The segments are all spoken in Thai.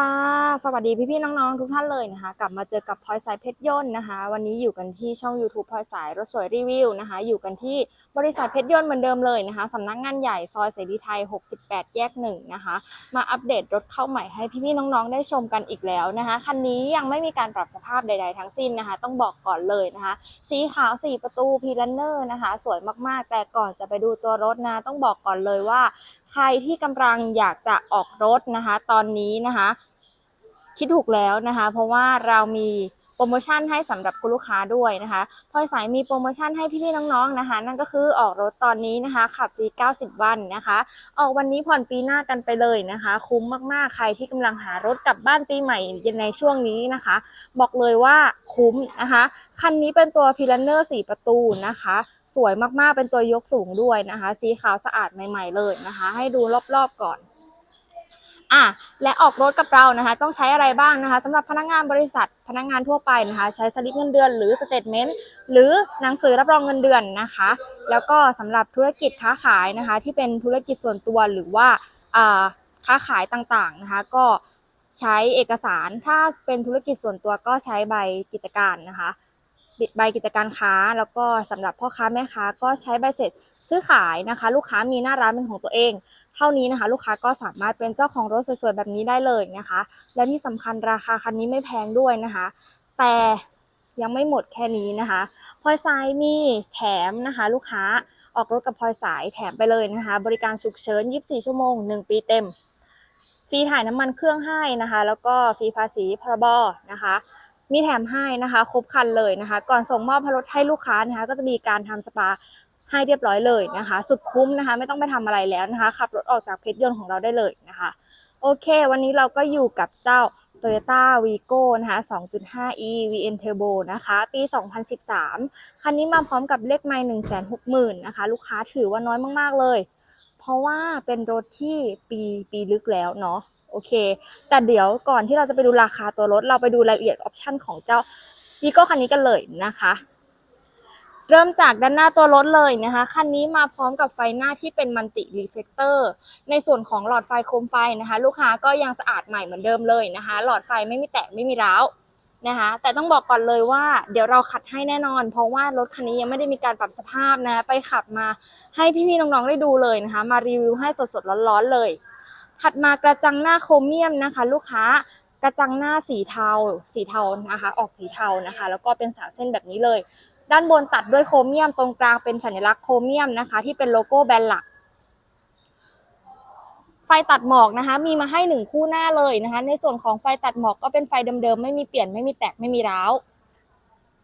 วัสดีค่ะ สวัสดีพี่ๆน้องๆทุกท่านเลยนะคะ กลับมาเจอกับพลอยสายเพชรยนต์นะคะ วันนี้อยู่กันที่ช่อง YouTube พลอยสายรถสวยรีวิวนะคะ อยู่กันที่บริษัทเพชรยนต์เหมือนเดิมเลยนะคะสำนักงานใหญ่ซอยเสรีไทย 68 แยกหนึ่งนะคะ มาอัปเดตรถเข้าใหม่ให้พี่ๆน้องๆ ได้ชมกันอีกแล้วนะคะคันนี้ยังไม่มีการปรับสภาพใด ๆ ทั้งสิ้นนะคะ ต้องบอกก่อนเลยนะคะ สีขาว4ประตูพีลันเนอร์นะคะ สวยมากๆ แต่ก่อนจะไปดูตัวรถนะต้องบอกก่อนเลยว่าใครที่กำลังอยากจะออกรถนะคะ ตอนนี้นะคะ คิดถูกแล้วนะคะ เพราะว่าเรามีโปรโมชั่นให้สำหรับคุณลูกค้าด้วยนะคะพลอยสายมีโปรโมชั่นให้พี่ๆน้องๆนะคะ นั่นก็คือออกรถตอนนี้นะคะ ขับฟรี 90 วันนะคะ ออกวันนี้ผ่อนปีหน้ากันไปเลยนะคะ คุ้มมากๆ ใครที่กำลังหารถกลับบ้านปีใหม่ในช่วงนี้นะคะ บอกเลยว่าคุ้มนะคะ คันนี้เป็นตัวพิลันเนอร์4ประตูนะคะสวยมากๆ เป็นตัวยกสูงด้วยนะคะ สีขาวสะอาดใหม่ ๆ เลยนะคะ ให้ดูรอบๆก่อน อะและออกรถกับเรานะคะ ต้องใช้อะไรบ้างนะคะสำหรับพนักงานบริษัทพนักงานทั่วไปนะคะ ใช้สลิปเงินเดือน หรือสเตทเมนต์หรือหนังสือรับรองเงินเดือนนะคะ แล้วก็สำหรับธุรกิจค้าขายนะคะ ที่เป็นธุรกิจส่วนตัวหรือว่าค้าขายต่างๆนะคะ ก็ใช้เอกสารถ้าเป็นธุรกิจส่วนตัวก็ใช้ใบกิจการนะคะใบกิจการค้าแล้วก็สำหรับพ่อค้าแม่ค้าก็ใช้ใบเสร็จซื้อขายนะคะ ลูกค้ามีหน้าร้านเป็นของตัวเอง ท่านี้นะคะ ลูกค้าก็สามารถเป็นเจ้าของรถสวยๆ แบบนี้ได้เลยนะคะ และที่สำคัญราคาคันนี้ไม่แพงด้วยนะคะ แต่ยังไม่หมดแค่นี้นะคะพลอยสายมีแถมนะคะ ลูกค้าออกรถกับพลอยสายแถมไปเลยนะคะ บริการฉุกเฉิน 24 ชั่วโมง 1 ปีเต็ม ฟรีถ่ายน้ำมันเครื่องให้นะคะ แล้วก็ฟรีภาษีพรบนะคะ มีแถมให้นะคะ ครบคันเลยนะคะ ก่อนส่งมอบรถให้ลูกค้านะคะ ก็จะมีการทำสปา ให้เรียบร้อยเลยนะคะ สุดคุ้มนะคะ ไม่ต้องไปทำอะไรแล้วนะคะขับรถออกจากเพชรยนต์ของเราได้เลยนะคะ โอเค วันนี้เราก็อยู่กับเจ้า Toyota Vigo นะคะ 2.5e VN Turbo นะคะ ปี 2013 คันนี้มาพร้อมกับเลขไมล์160,000นะคะ ลูกค้าถือว่าน้อยมากๆเลย เพราะว่าเป็นรถที่ปีปีลึกแล้วเนาะ โอเค แต่เดี๋ยวก่อนที่เราจะไปดูราคาตัวรถ เราไปดูรายละเอียดออปชันของเจ้า Vigo คันนี้กันเลยนะคะ เริ่มจากด้านหน้าตัวรถเลยนะคะคันนี้มาพร้อมกับไฟหน้าที่เป็นมัลติรีเฟลเตอร์ในส่วนของหลอดไฟโคมไฟนะคะ ลูกค้าก็ยังสะอาดใหม่เหมือนเดิมเลยนะคะ หลอดไฟไม่มีแตกไม่มีร้าวนะคะแต่ต้องบอกก่อนเลยว่าเดี๋ยวเราขัดให้แน่นอน เพราะว่ารถคันนี้ยังไม่ได้มีการปรับสภาพนะไปขับมาให้พี่ๆน้องๆได้ดูเลยนะคะ มารีวิวให้สดๆร้อนๆเลย ถัดมากระจังหน้าโครเมียมนะคะ ลูกค้ากระจังหน้าสีเทา สีเทานะคะ ออกสีเทานะคะ แล้วก็เป็นสามเส้นแบบนี้เลย ด้านบนตัดด้วยโครเมียมตรงกลางเป็นสัญลักษณ์โครเมียมนะคะ ที่เป็นโลโก้แบรนด์หลัก ไฟตัดหมอกนะคะ มีมาให้หนึ่งคู่หน้าเลยนะคะ ในส่วนของไฟตัดหมอกก็เป็นไฟเดิมๆไม่มีเปลี่ยนไม่มีแตกไม่มีร้าว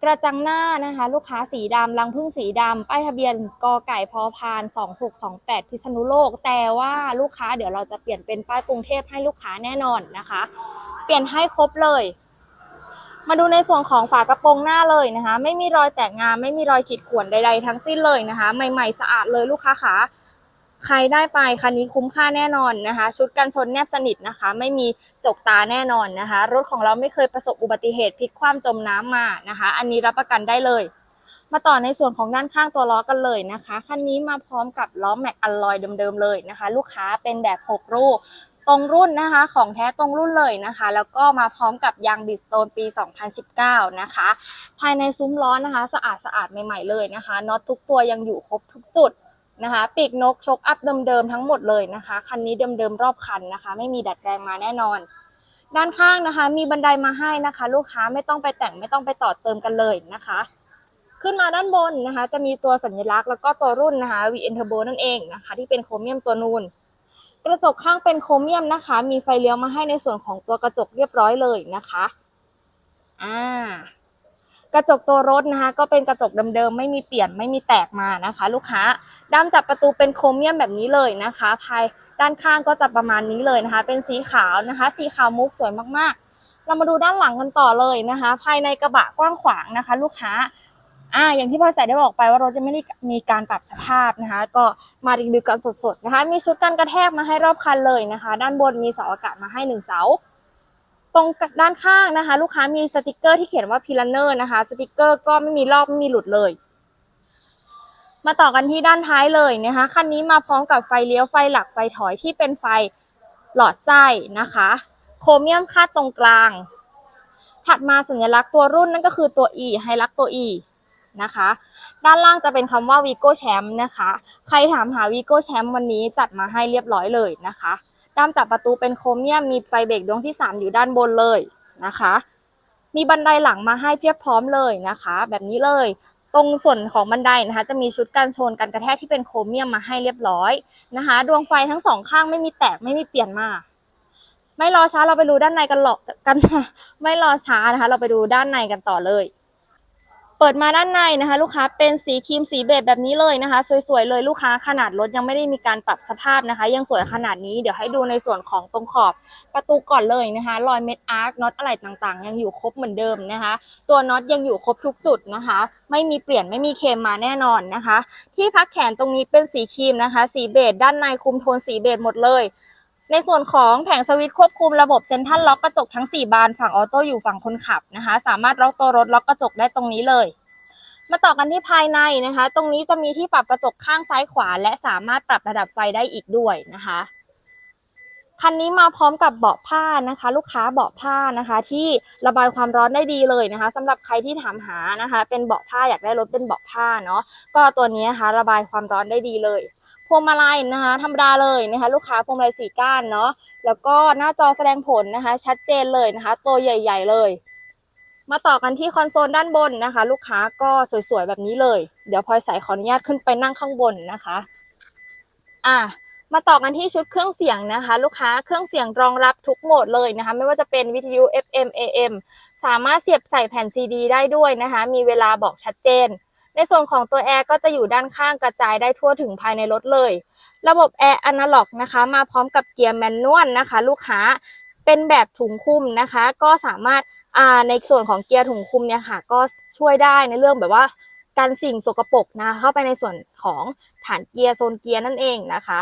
กระจังหน้านะคะ ลูกค้าสีดำรังพึ่งสีดำป้ายทะเบียนกอไก่พอพาน 2628 พิษณุโลก แต่ว่าลูกค้าเดี๋ยวเราจะเปลี่ยนเป็นป้ายกรุงเทพให้ลูกค้าแน่นอนนะคะ เปลี่ยนให้ครบเลย มาดูในส่วนของฝากระโปรงหน้าเลยนะคะ ไม่มีรอยแตกงามไม่มีรอยขีดข่วนใดๆทั้งสิ้นเลยนะคะ ใหม่ๆสะอาดเลยลูกค้าขาใครได้ไปคันนี้คุ้มค่าแน่นอนนะคะ ชุดกันชนแนบสนิทนะคะ ไม่มีจกตาแน่นอนนะคะ รถของเราไม่เคยประสบอุบัติเหตุพลิกคว่ำจมน้ำมานะคะ อันนี้รับประกันได้เลย มาต่อในส่วนของด้านข้างตัวล้อกันเลยนะคะคันนี้มาพร้อมกับล้อแม็กอลลอยเดิมๆเลยนะคะ ลูกค้าเป็นแบบ 6 รู ตรงรุ่นนะคะของแท้ตรงรุ่นเลยนะคะ แล้วก็มาพร้อมกับยางบิดสโตนปี 2019 นะคะ ภายในซุ้มล้อนะคะ สะอาดสะอาดใหม่ๆเลยนะคะน็อตทุกตัวยังอยู่ครบทุกจุดนะคะปีกนกชกอัพเดิมๆทั้งหมดเลยนะคะ คันนี้เดิมๆรอบคันนะคะ ไม่มีดัดแปลงมาแน่นอน ด้านข้างนะคะ มีบันไดมาให้นะคะ ลูกค้าไม่ต้องไปแต่งไม่ต้องไปต่อเติมกันเลยนะคะ ขึ้นมาด้านบนนะคะ จะมีตัวสัญลักษณ์แล้วก็ตัวรุ่นนะคะ VN Turbo นั่นเองนะคะ ที่เป็นโครเมียมตัวนูน กระจกข้างเป็นโครเมียมนะคะ มีไฟเลี้ยวมาให้ในส่วนของตัวกระจกเรียบร้อยเลยนะคะอ่ากระจกตัวรถนะคะ ก็เป็นกระจกเดิมๆไม่มีเปลี่ยนไม่มีแตกมานะคะ ลูกค้าด้ามจับประตูเป็นโครเมียมแบบนี้เลยนะคะ ภายด้านข้างก็จะประมาณนี้เลยนะคะ เป็นสีขาวนะคะ สีขาวมุกสวยมากๆ เรามาดูด้านหลังกันต่อเลยนะคะ ภายในกระบะกว้างขวางนะคะ ลูกค้า อ่าอย่างที่พ่อใส่ได้บอกไปว่ารถจะไม่ได้มีการปรับสภาพนะคะ ก็มารีวิวกันสดๆนะคะ มีชุดกันกระแทกมาให้รอบคันเลยนะคะ ด้านบนมีเสาอากาศมาให้หนึ่งเสาตรงด้านข้างนะคะ ลูกค้ามีสติกเกอร์ที่เขียนว่าพิลันเนอร์นะคะ สติกเกอร์ก็ไม่มีลอกไม่มีหลุดเลย มาต่อกันที่ด้านท้ายเลยนะคะคันนี้มาพร้อมกับไฟเลี้ยวไฟหลักไฟถอยที่เป็นไฟหลอดไส้นะคะ โครเมียมคาดตรงกลาง ถัดมาสัญลักษณ์ตัวรุ่นนั่นก็คือตัว E ไฮลักตัว E นะคะ ด้านล่างจะเป็นคำว่า Vigo Champ นะคะ ใครถามหา Vigo Champ วันนี้จัดมาให้เรียบร้อยเลยนะคะด้ามจับประตูเป็นโครเมียมมีไฟเบรกดวงที่ 3 อยู่ด้านบนเลยนะคะ มีบันไดหลังมาให้เพียบพร้อมเลยนะคะ แบบนี้เลย ตรงส่วนของบันไดนะคะ จะมีชุดกันชนกันกระแทกที่เป็นโครเมียมมาให้เรียบร้อยนะคะ ดวงไฟทั้งสองข้างไม่มีแตกไม่มีเปลี่ยนมาไม่รอช้าเราไปดูด้านในกันหรอกกัน ไม่รอช้านะคะ เราไปดูด้านในกันต่อเลย เปิดมาด้านในนะคะ ลูกค้าเป็นสีครีมสีเบจแบบนี้เลยนะคะ สวยๆเลยลูกค้าขนาดรถยังไม่ได้มีการปรับสภาพนะคะ ยังสวยขนาดนี้เดี๋ยวให้ดูในส่วนของตรงขอบประตูก่อนเลยนะคะ รอยเม็ดอาร์คน็อตอะไรต่างๆ ยังอยู่ครบเหมือนเดิมนะคะ ตัวน็อตยังอยู่ครบทุกจุดนะคะ ไม่มีเปลี่ยนไม่มีเคมมาแน่นอนนะคะ ที่พักแขนตรงนี้เป็นสีครีมนะคะ สีเบจด้านในคุมโทนสีเบจหมดเลย ในส่วนของแผงสวิตช์ควบคุมระบบเซ็นทรัลล็อกกระจกทั้ง 4 บานฝั่งออโต้อยู่ฝั่งคนขับนะคะ สามารถล็อกตัวรถล็อกกระจกได้ตรงนี้เลย มาต่อกันที่ภายในนะคะ ตรงนี้จะมีที่ปรับกระจกข้างซ้ายขวา และสามารถปรับระดับไฟได้อีกด้วยนะคะคันนี้มาพร้อมกับเบาะผ้านะคะ ลูกค้าเบาะผ้านะคะ ที่ระบายความร้อนได้ดีเลยนะคะสำหรับใครที่ถามหานะคะ เป็นเบาะผ้าอยากได้รถเป็นเบาะผ้าเนาะก็ตัวนี้นะคะระบายความร้อนได้ดีเลย พวงมาลัยนะคะธรรมดาเลยนะคะลูกค้าพวงมาลัยสี่ก้านเนาะแล้วก็หน้าจอแสดงผลนะคะ ชัดเจนเลยนะคะ ตัวใหญ่ ๆ เลย มาต่อกันที่คอนโซลด้านบนนะคะ ลูกค้าก็สวยๆแบบนี้เลย เดี๋ยวพลอยใส่ขออนุญาตขึ้นไปนั่งข้างบนนะคะอะมาต่อกันที่ชุดเครื่องเสียงนะคะ ลูกค้าเครื่องเสียงรองรับทุกโหมดเลยนะคะ ไม่ว่าจะเป็นวิทยุ FM AM สามารถเสียบใส่แผ่นซีดีได้ด้วยนะคะ มีเวลาบอกชัดเจน ในส่วนของตัวแอร์ก็จะอยู่ด้านข้างกระจายได้ทั่วถึงภายในรถเลย ระบบแอร์อนาล็อกนะคะ มาพร้อมกับเกียร์แมนนวลนะคะ ลูกค้าเป็นแบบถุงคุมนะคะ ก็สามารถในส่วนของเกียร์ถุงคุมเนี่ยค่ะ ก็ช่วยได้ในเรื่องแบบว่าการสิ่งสกปรกนะคะเข้าไปในส่วนของฐานเกียร์โซนเกียร์นั่นเองนะคะ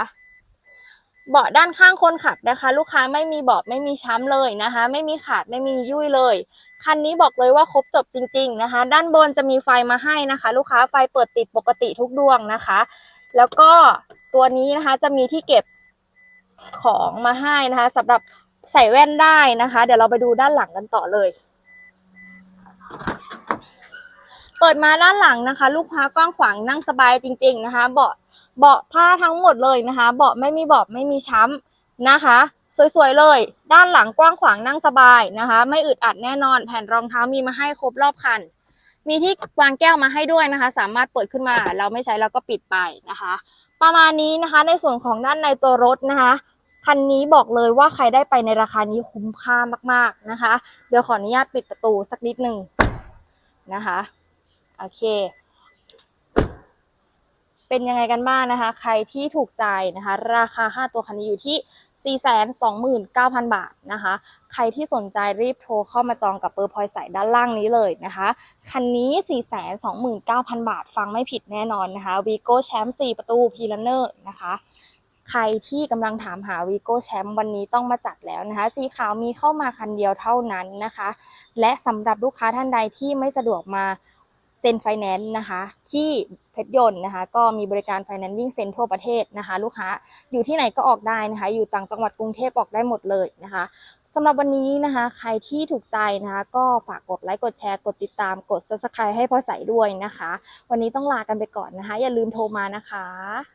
เบาะด้านข้างคนขับนะคะ ลูกค้าไม่มีเบาะไม่มีช้ำเลยนะคะ ไม่มีขาดไม่มียุ่ยเลย คันนี้บอกเลยว่าครบจบจริง ๆนะคะ ด้านบนจะมีไฟมาให้นะคะ ลูกค้าไฟเปิดติดปกติทุกดวงนะคะ แล้วก็ตัวนี้นะคะจะมีที่เก็บของมาให้นะคะสำหรับใส่แว่นได้นะคะ เดี๋ยวเราไปดูด้านหลังกันต่อเลย เปิดมาด้านหลังนะคะ ลูกค้ากว้างขวางนั่งสบายจริง ๆ นะคะ เบาะ เบาะผ้าทั้งหมดเลยนะคะ เบาะไม่มีเบาะไม่มีช้ำนะคะ สวยๆเลย ด้านหลังกว้างขวางนั่งสบายนะคะ ไม่อึดอัดแน่นอน แผ่นรองเท้ามีมาให้ครบรอบคัน มีที่วางแก้วมาให้ด้วยนะคะ สามารถเปิดขึ้นมา เราไม่ใช้เราก็ปิดไปนะคะ ประมาณนี้นะคะในส่วนของด้านในตัวรถนะคะคันนี้บอกเลยว่าใครได้ไปในราคานี้คุ้มค่ามากๆนะคะ เดี๋ยวขออนุญาตปิดประตูสักนิดหนึ่งนะคะ โอเค เป็นยังไงกันบ้างนะคะ ใครที่ถูกใจนะคะ ราคาค่าตัวคันนี้อยู่ที่ 429,000 บาทนะคะ ใครที่สนใจรีบโทรเข้ามาจองกับเบอร์พลอยใส่ด้านล่างนี้เลยนะคะ คันนี้ 429,000 บาท ฟังไม่ผิดแน่นอนนะคะ Vigo Champ 4ประตู p l a n e r นะคะใครที่กำลังถามหา Vigo Champ วันนี้ต้องมาจัดแล้วนะคะ สีขาวมีเข้ามาคันเดียวเท่านั้นนะคะ และสำหรับลูกค้าท่านใดที่ไม่สะดวกมา เซ็นไฟแนนซ์นะคะ ที่เพชรยนต์นะคะ ก็มีบริการไฟแนนซ์วิ่งเซ็นทั่วประเทศนะคะ ลูกค้าอยู่ที่ไหนก็ออกได้นะคะ อยู่ต่างจังหวัดกรุงเทพออกได้หมดเลยนะคะสำหรับวันนี้นะคะ ใครที่ถูกใจนะคะ ก็ฝากกดไลค์กดแชร์กดติดตามกด subscribe ให้พ่อใสด้วยนะคะ วันนี้ต้องลากันไปก่อนนะคะ อย่าลืมโทรมานะคะ